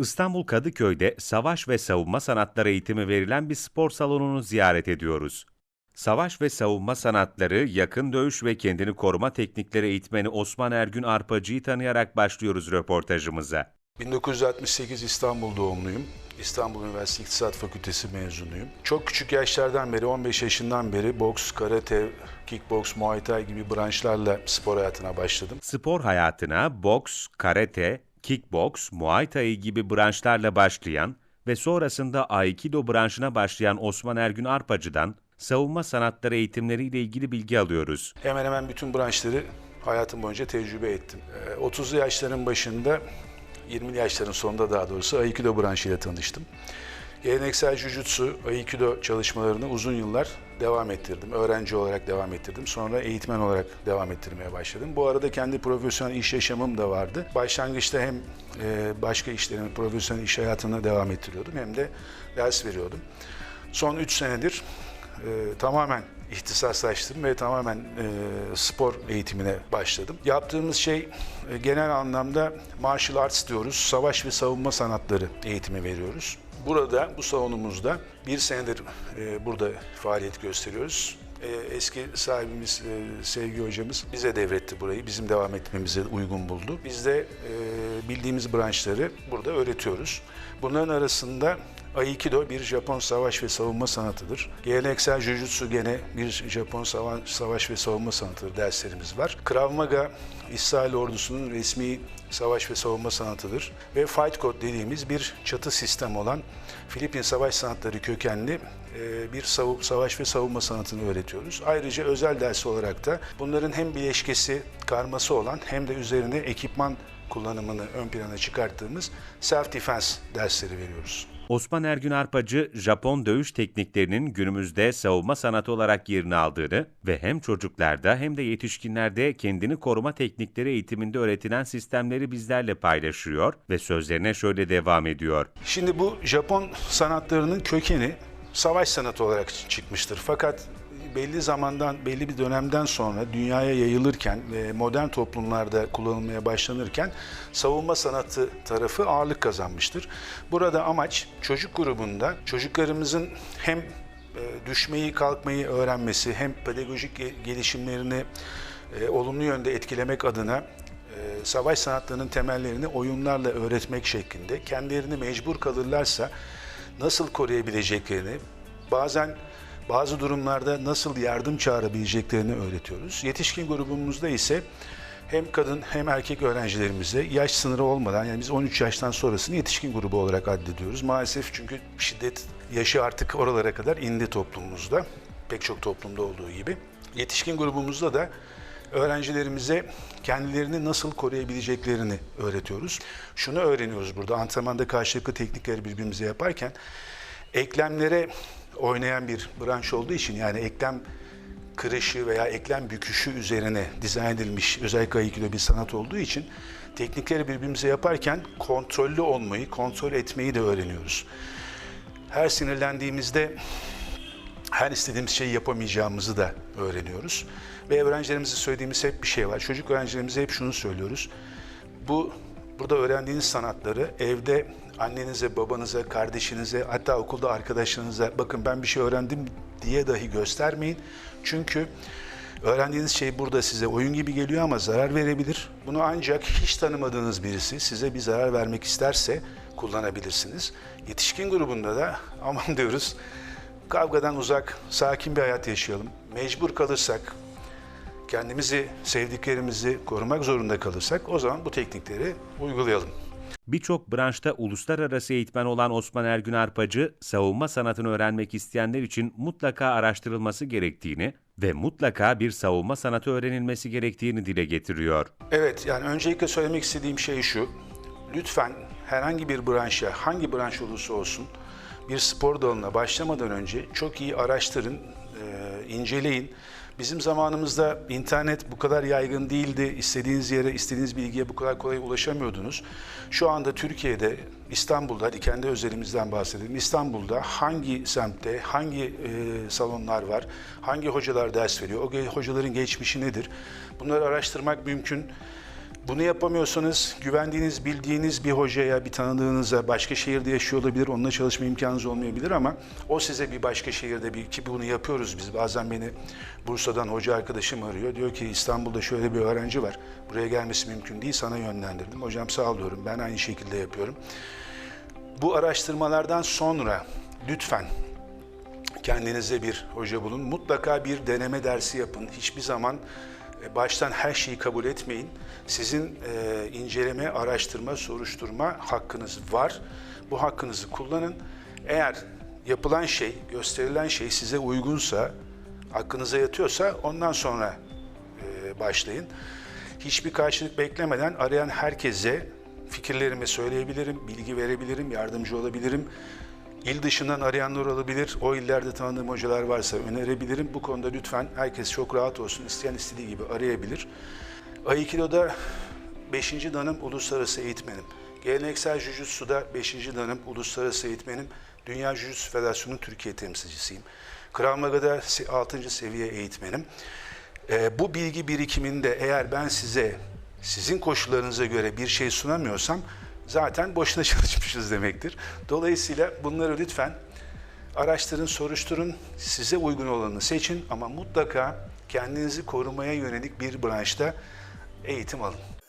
İstanbul Kadıköy'de savaş ve savunma sanatları eğitimi verilen bir spor salonunu ziyaret ediyoruz. Savaş ve savunma sanatları, yakın dövüş ve kendini koruma teknikleri eğitmeni Osman Ergün Arpacı'yı tanıyarak başlıyoruz röportajımıza. 1968 İstanbul doğumluyum. İstanbul Üniversitesi İktisat Fakültesi mezunuyum. Çok küçük yaşlardan beri, 15 yaşından beri boks, karate, kickboks, muay thai gibi branşlarla spor hayatına başladım. Spor hayatına boks, karate, kickboks, muay thai gibi branşlarla başlayan ve sonrasında aikido branşına başlayan Osman Ergün Arpacı'dan savunma sanatları eğitimleriyle ilgili bilgi alıyoruz. Hemen hemen bütün branşları hayatım boyunca tecrübe ettim. Ee, 30'lu yaşların başında, 20'li yaşların sonunda daha doğrusu Aikido branşıyla tanıştım. Geleneksel Jujutsu, Aikido çalışmalarını uzun yıllar devam ettirdim. Öğrenci olarak devam ettirdim. Sonra eğitmen olarak devam ettirmeye başladım. Bu arada kendi profesyonel iş yaşamım da vardı. Başlangıçta hem e, başka işlerimi, profesyonel iş hayatına devam ettiriyordum hem de ders veriyordum. Son 3 senedir e, tamamen ihtisaslaştım ve tamamen e, spor eğitimine başladım. Yaptığımız şey e, genel anlamda martial arts diyoruz. Savaş ve savunma sanatları eğitimi veriyoruz. Burada, bu salonumuzda bir senedir e, burada faaliyet gösteriyoruz. E, eski sahibimiz, e, Sevgi hocamız bize devretti burayı. Bizim devam etmemize uygun buldu. Biz de e, bildiğimiz branşları burada öğretiyoruz. Bunların arasında Aikido bir Japon savaş ve savunma sanatıdır. Geleneksel Jujutsu gene bir Japon sava- savaş ve savunma sanatıdır derslerimiz var. Krav Maga İsrail ordusunun resmi savaş ve savunma sanatıdır. Ve Fight Code dediğimiz bir çatı sistem olan Filipin savaş sanatları kökenli e, bir savaş ve savunma sanatını öğretiyoruz. Ayrıca özel ders olarak da bunların hem bileşkesi, karması olan hem de üzerine ekipman kullanımını ön plana çıkarttığımız self defense dersleri veriyoruz. Osman Ergün Arpacı, Japon dövüş tekniklerinin günümüzde savunma sanatı olarak yerini aldığını ve hem çocuklarda hem de yetişkinlerde kendini koruma teknikleri eğitiminde öğretilen sistemleri bizlerle paylaşıyor ve sözlerine şöyle devam ediyor. Şimdi bu Japon sanatlarının kökeni savaş sanatı olarak çıkmıştır. Fakat belli zamandan, belli bir dönemden sonra dünyaya yayılırken ve modern toplumlarda kullanılmaya başlanırken savunma sanatı tarafı ağırlık kazanmıştır. Burada amaç çocuk grubunda çocuklarımızın hem e, düşmeyi, kalkmayı öğrenmesi hem pedagojik ge- gelişimlerini e, olumlu yönde etkilemek adına e, savaş sanatlarının temellerini oyunlarla öğretmek şeklinde kendilerini mecbur kalırlarsa nasıl koruyabileceklerini, bazen bazı durumlarda nasıl yardım çağırabileceklerini öğretiyoruz. Yetişkin grubumuzda ise hem kadın hem erkek öğrencilerimize yaş sınırı olmadan yani biz 13 yaştan sonrasını yetişkin grubu olarak addediyoruz. Maalesef çünkü şiddet yaşı artık oralara kadar indi toplumumuzda. Pek çok toplumda olduğu gibi. Yetişkin grubumuzda da öğrencilerimize kendilerini nasıl koruyabileceklerini öğretiyoruz. Şunu öğreniyoruz burada antrenmanda karşılıklı teknikleri birbirimize yaparken eklemlere oynayan bir branş olduğu için yani eklem kırışı veya eklem büküşü üzerine dizayn edilmiş özellikle Aikido bir sanat olduğu için teknikleri birbirimize yaparken kontrollü olmayı, kontrol etmeyi de öğreniyoruz. Her sinirlendiğimizde her istediğimiz şeyi yapamayacağımızı da öğreniyoruz. Ve öğrencilerimize söylediğimiz hep bir şey var. Çocuk öğrencilerimize hep şunu söylüyoruz. Bu burada öğrendiğiniz sanatları evde annenize, babanıza, kardeşinize, hatta okulda arkadaşlarınıza bakın ben bir şey öğrendim diye dahi göstermeyin. Çünkü öğrendiğiniz şey burada size oyun gibi geliyor ama zarar verebilir. Bunu ancak hiç tanımadığınız birisi size bir zarar vermek isterse kullanabilirsiniz. Yetişkin grubunda da aman diyoruz kavgadan uzak, sakin bir hayat yaşayalım. Mecbur kalırsak, kendimizi, sevdiklerimizi korumak zorunda kalırsak o zaman bu teknikleri uygulayalım. Birçok branşta uluslararası eğitmen olan Osman Ergün Arpacı, savunma sanatını öğrenmek isteyenler için mutlaka araştırılması gerektiğini ve mutlaka bir savunma sanatı öğrenilmesi gerektiğini dile getiriyor. Evet, yani öncelikle söylemek istediğim şey şu. Lütfen herhangi bir branşa, hangi branş olursa olsun bir spor dalına başlamadan önce çok iyi araştırın, inceleyin. Bizim zamanımızda internet bu kadar yaygın değildi. İstediğiniz yere, istediğiniz bilgiye bu kadar kolay ulaşamıyordunuz. Şu anda Türkiye'de, İstanbul'da, hadi kendi özelimizden bahsedelim. İstanbul'da hangi semtte, hangi e, salonlar var, hangi hocalar ders veriyor, o hocaların geçmişi nedir? Bunları araştırmak mümkün. Bunu yapamıyorsanız güvendiğiniz, bildiğiniz bir hocaya, bir tanıdığınıza, başka şehirde yaşıyor olabilir, onunla çalışma imkanınız olmayabilir ama o size bir başka şehirde bir ki bunu yapıyoruz biz. Bazen beni Bursa'dan hoca arkadaşım arıyor. Diyor ki İstanbul'da şöyle bir öğrenci var. Buraya gelmesi mümkün değil. Sana yönlendirdim. Hocam sağ ol diyorum. Ben aynı şekilde yapıyorum. Bu araştırmalardan sonra lütfen kendinize bir hoca bulun. Mutlaka bir deneme dersi yapın. Hiçbir zaman baştan her şeyi kabul etmeyin. Sizin e, inceleme, araştırma, soruşturma hakkınız var. Bu hakkınızı kullanın. Eğer yapılan şey, gösterilen şey size uygunsa, hakkınıza yatıyorsa ondan sonra e, başlayın. Hiçbir karşılık beklemeden arayan herkese fikirlerimi söyleyebilirim, bilgi verebilirim, yardımcı olabilirim. İl dışından arayanlar olabilir. O illerde tanıdığım hocalar varsa önerebilirim. Bu konuda lütfen herkes çok rahat olsun. İsteyen istediği gibi arayabilir. Aikido'da 5. danım uluslararası eğitmenim. Geleneksel Jujutsu'da 5. danım uluslararası eğitmenim. Dünya Jujutsu Federasyonu Türkiye temsilcisiyim. Krav Maga'da 6. seviye eğitmenim. Ee, bu bilgi birikiminde eğer ben size sizin koşullarınıza göre bir şey sunamıyorsam zaten boşuna çalışmışız demektir. Dolayısıyla bunları lütfen araştırın, soruşturun, size uygun olanı seçin ama mutlaka kendinizi korumaya yönelik bir branşta eğitim alın.